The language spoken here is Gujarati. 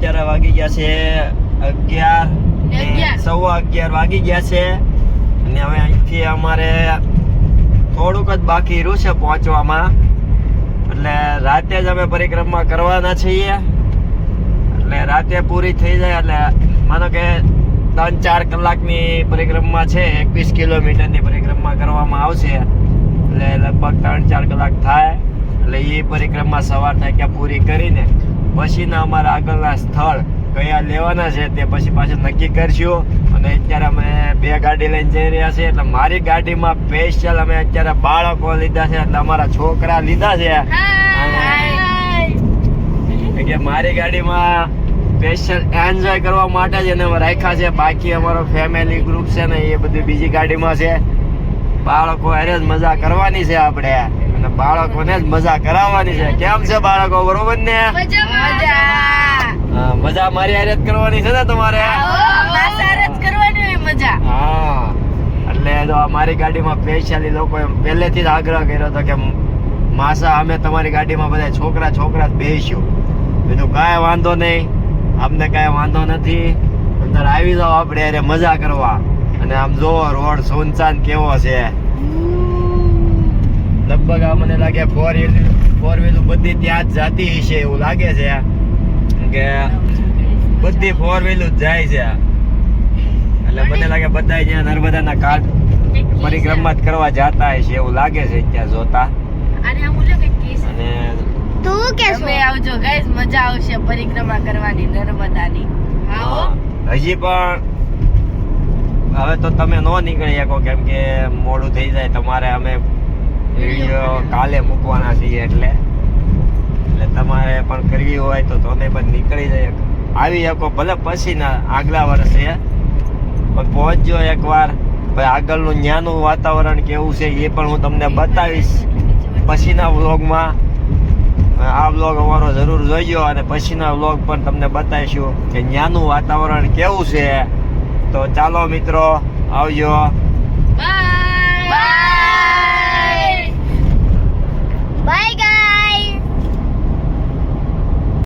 અત્યારે વાગી ગયા છે. અગિયાર. સવા અગિયાર વાગી ગયા છે. અને હવે અહીંથી અમારે થોડુંક જ બાકી રહ્યું છે પહોંચવામાં. એટલે રાતે જ અમે પરિક્રમા કરવાના છીએ. એટલે રાતે પૂરી થઈ જાય એટલે માનો કે ત્રણ ચાર કલાકની પરિક્રમા છે. એકવીસ કિલોમીટરની પરિક્રમા કરવામાં આવશે. એટલે લગભગ ત્રણ ચાર કલાક થાય. એટલે એ પરિક્રમા સવાર થાય કે પૂરી કરીને પછીના અમારા આગળના સ્થળ કયા લેવાના છે તે પછી પાછું નક્કી કરશું અને અત્યારે અમે બે ગાડી લઈને જઈ રહ્યા છીએ એટલે મારી ગાડીમાં સ્પેશિયલ અમે અત્યારે બાળકો લીધા છે એટલે અમારા છોકરા લીધા છે. અને કે મારી ગાડીમાં સ્પેશિયલ એન્જોય કરવા માટે જ એને રાખ્યા છે. બાકી અમારો ફેમિલી ગ્રુપ છે ને એ બધી બીજી ગાડીમાં છે. બાળકો હારે જ મજા કરવાની છે આપણે. અને બાળકોને જ મજા કરાવવાની છે. કેમ છે બાળકો? બરોબર ને? મજા હા, મજા મારી હારે જ કરવાની છે ને તમારે? હા એટલે જો મારી ગાડીમાં સ્પેશિયલી એમ પહેલેથી જ આગ્રહ કર્યો હતો કે માસા અમે તમારી ગાડીમાં બધા છોકરા છોકરા જ બેસ્યું. બીજું કાંઈ વાંધો નહીં. આપને કાંઈ વાંધો નથી. અંદર આવી જાઓ આપણે અરે મજા કરવા. અને આમ જો રોડ સુનસાન કેવો છે. લગભગ આ મને લાગે ફોર વ્હીલ ફોર વ્હીલ બધી ત્યાં જ જાતી હશે એવું લાગે છે કે બધી ફોર વ્હીલ જ જાય છે એટલે મને લાગે બધા જ્યાં નર્મદાના ઘાટ પરિક્રમા જ કરવા જતા હશે એવું લાગે છે ત્યાં જોતા. અને તું કે તમે આવજો ગાઈસ મજા આવશે પરિક્રમા કરવાની નર્મદાની. આવો. હજી પણ હવે તો તમે નો નીકળી શકો કેમ કે મોડું થઈ જાય તમારે અમે વીડિયો કાલે મૂકવાના છીએ એટલે. એટલે તમારે પણ કરવી હોય તો તમે પણ નીકળી જાય આવી શકો ભલે પછીના આગલા વર્ષે. પણ પહોંચજો એકવાર. ભાઈ આગળનું ન્યાનું વાતાવરણ કેવું છે એ પણ હું તમને બતાવીશ. પછીના વ્લોગમાં. આ વ્લોગ અમારો જરૂર જોઈજો અને પછીના વ્લોગ પણ તમને બતાવીશું કે ત્યાંનું વાતાવરણ કેવું છે. તો ચાલો મિત્રો આવજો. બાય